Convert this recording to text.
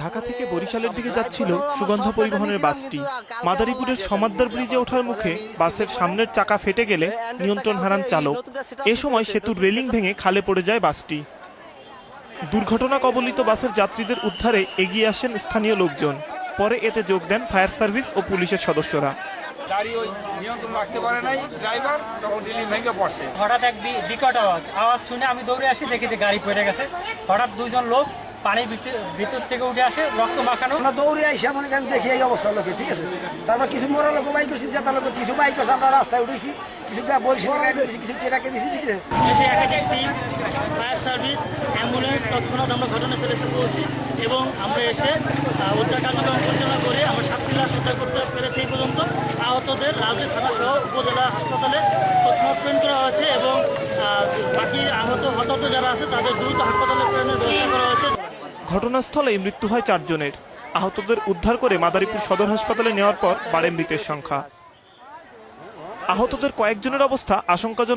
ঢাকা থেকে বরিশালের দিকে যাচ্ছিল সুগন্ধ পরিবহনের বাসটি। মাদারীপুরের সমাদ্দার ব্রিজে ওঠার মুখে বাসের সামনের চাকা ফেটে গেলে নিয়ন্ত্রণ হারান চালক। এ সময় সেতুর রেলিং ভেঙে খালে পড়ে যায় বাসটি। দুর্ঘটনা কবলিত বাসের যাত্রীদের উদ্ধারে এগিয়ে আসেন স্থানীয় লোকজন। পরে এতে যোগ দেন ফায়ার সার্ভিস ও পুলিশের সদস্যরা। গাড়ি ওই নিয়ন্ত্রণ রাখতে পারে নাই ড্রাইভার তখন রিলিং ভেঙে পড়ছে। হঠাৎ এক বিকট আওয়াজ। আওয়াজ শুনে আমি দৌড়ে আসি দেখি যে গাড়ি পড়ে গেছে। হঠাৎ দুইজন লোক পানির ভিতর- থেকে উঠে আসে রক্ত মাখানো। আমরা দৌড়ে আইসি মনে করেন দেখি এই অবস্থা লোকে ঠিক আছে? তারপর কিছু মরা লোক বাইক করছি জেতা লোক কিছু বাইক করছে আমরা রাস্তায় উঠেছি। কিছু বরিশাল দিয়েছি কিছু টেরাকে দিয়েছি ঠিক আছে? এসে একাধিক টিম ফায়ার সার্ভিস অ্যাম্বুলেন্স তৎক্ষণাৎ আমরা ঘটনাস্থলে এসে পৌঁছি এবং আমরা এসে উদ্ধার কার্যক্রম পরিচালনা করে আমরা সাতটি লাশ উদ্ধার করতে পেরেছি এই পর্যন্ত। আহতদের রাজু থানা সহ উপজেলা হাসপাতালে তৎক্ষণাৎ প্রেরণ করা হয়েছে এবং বাকি আহত হতাহত যারা আছে তাদের দ্রুত হাসপাতালে প্রেরণের ঘটনাস্থলে মৃত্যু হয় চারজনের। আহতদের উদ্ধার করে মাদারীপুর সদর হাসপাতালে নেওয়ার পর বাড়ে মৃতের সংখ্যা। আহতদের কয়েকজনের অবস্থা আশঙ্কাজনক